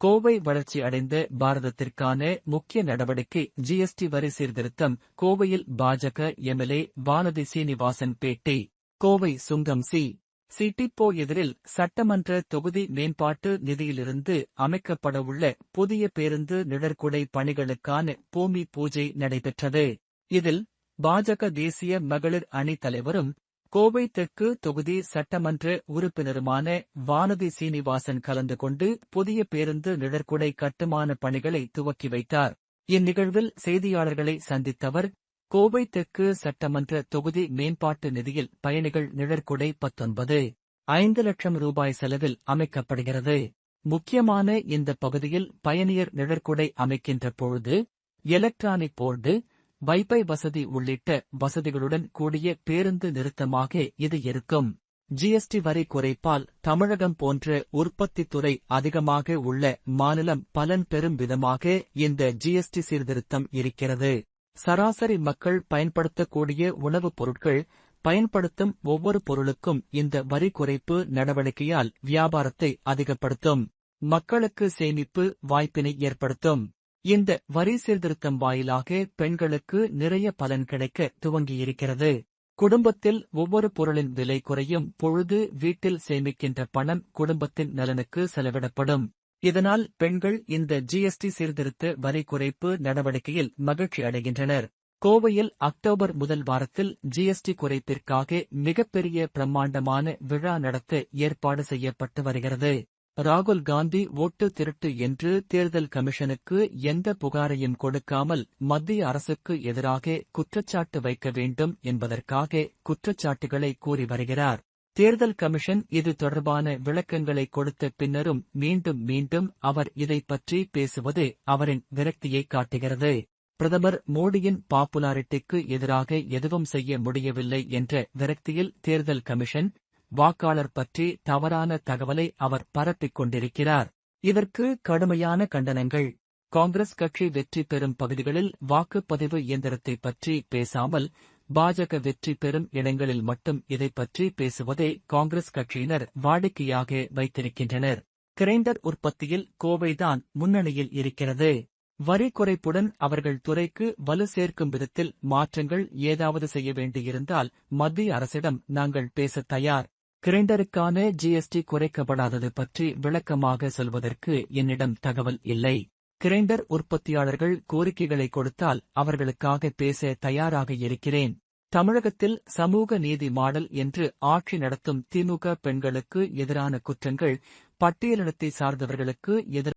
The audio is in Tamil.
கோவை வளர்ச்சி அடைந்த பாரதத்திற்கான முக்கிய நடவடிக்கை ஜிஎஸ்டி வரி சீர்திருத்தம். கோவையில் பாஜக எம்எல்ஏ வானதி சீனிவாசன் பேட்டி. கோவை சுங்கம் சி. சிட்டிப்போ எதிரில் சட்டமன்ற தொகுதி மேம்பாட்டு நிதியிலிருந்து அமைக்கப்படவுள்ள புதிய பேருந்து நிழற்குடை பணிகளுக்கான பூமி பூஜை நடைபெற்றது. இதில் பாஜக தேசிய மகளிர் அணி தலைவரும் கோவை தெற்கு தொகுதி சட்டமன்ற உறுப்பினருமான வானதி சீனிவாசன் கலந்து கொண்டு புதிய பேருந்து நிழற்குடை கட்டுமான பணிகளை துவக்கி வைத்தார். இந்நிகழ்வில் செய்தியாளர்களை சந்தித்தவர் கோவை தெற்கு சட்டமன்ற தொகுதி மேம்பாட்டு நிதியில் பயணிகள் நிழற்குடை பத்தொன்பது ஐந்து லட்சம் ரூபாய் செலவில் அமைக்கப்படுகிறது. முக்கியமான இந்த பகுதியில் பயணியர் நிழற்குடை அமைக்கின்ற பொழுது எலக்ட்ரானிக் போர்டு வைபை வசதி உள்ளிட்ட வசதிகளுடன் கூடிய பேருந்து நிறுத்தமாக இது இருக்கும். ஜிஎஸ்டி வரி குறைப்பால் தமிழகம் போன்ற உற்பத்தித் துறை அதிகமாக உள்ள மாநிலம் பலன் பெறும் விதமாக இந்த ஜிஎஸ்டி சீர்திருத்தம் இருக்கிறது. சராசரி மக்கள் பயன்படுத்தக்கூடிய உணவுப் பொருட்கள் பயன்படுத்தும் ஒவ்வொரு பொருளுக்கும் இந்த வரி குறைப்பு நடவடிக்கையால் வியாபாரத்தை அதிகப்படுத்தும். மக்களுக்கு சேமிப்பு வாய்ப்பினை ஏற்படுத்தும். இந்த வரி சீர்திருத்தம் வாயிலாக பெண்களுக்கு நிறைய பலன் கிடைக்க துவங்கியிருக்கிறது. குடும்பத்தில் ஒவ்வொரு பொருளின் விலை குறையும் பொழுது வீட்டில் சேமிக்கின்ற பணம் குடும்பத்தின் நலனுக்கு செலவிடப்படும். இதனால் பெண்கள் இந்த ஜிஎஸ்டி சீர்திருத்த வரி குறைப்பு நடவடிக்கையில் மகிழ்ச்சி அடைகின்றனர். கோவையில் அக்டோபர் முதல் வாரத்தில் ஜிஎஸ்டி குறைப்பிற்காக மிகப்பெரிய பிரம்மாண்டமான விழா நடத்த ஏற்பாடு செய்யப்பட்டு வருகிறது. ராகுல் காந்தி ஓட்டு திருட்டு என்று தேர்தல் கமிஷனுக்கு எந்த புகாரையும் கொடுக்காமல் மத்திய அரசுக்கு எதிராக குற்றச்சாட்டு வைக்க வேண்டும் என்பதற்காக குற்றச்சாட்டுகளை கூறி வருகிறார். தேர்தல் கமிஷன் இது தொடர்பான விளக்கங்களை கொடுத்த பின்னரும் மீண்டும் மீண்டும் அவர் இதை பற்றி பேசுவது அவரின் விரக்தியை காட்டுகிறது. பிரதமர் மோடியின் பாப்புலாரிட்டிக்கு எதிராக எதுவும் செய்ய முடியவில்லை என்ற விரக்தியில் தேர்தல் கமிஷன் வாக்காளர் பற்றி தவறான தகவலை அவர் பரப்பிக் கொண்டிருக்கிறார். இதற்கு கடுமையான கண்டனங்கள். காங்கிரஸ் கட்சி வெற்றி பெறும் பகுதிகளில் வாக்குப்பதிவு இயந்திரத்தை பற்றி பேசாமல் பாஜக வெற்றி பெறும் இடங்களில் மட்டும் இதை பற்றி பேசுவதை காங்கிரஸ் கட்சியினர் வாடிக்கையாக வைத்திருக்கின்றனர். கிரைண்டர் உற்பத்தியில் கோவைதான் முன்னணியில் இருக்கிறது. வரி குறைப்புடன் அவர்கள் துறைக்கு வலு சேர்க்கும் விதத்தில் மாற்றங்கள் ஏதாவது செய்ய வேண்டியிருந்தால் மத்திய அரசிடம் நாங்கள் பேச தயார். கிரைண்டருக்கான ஜிஎஸ்டி குறைக்கப்படாதது பற்றி விளக்கமாக சொல்வதற்கு என்னிடம் தகவல் இல்லை. கிரைண்டர் உற்பத்தியாளர்கள் கோரிக்கைகளை கொடுத்தால் அவர்களுக்காக பேச தயாராக இருக்கிறேன். தமிழகத்தில் சமூக நீதி மாடல் என்று ஆட்சி நடத்தும் திமுக பெண்களுக்கு எதிரான குற்றங்கள் பட்டியலினத்தை சார்ந்தவர்களுக்கு எதிரான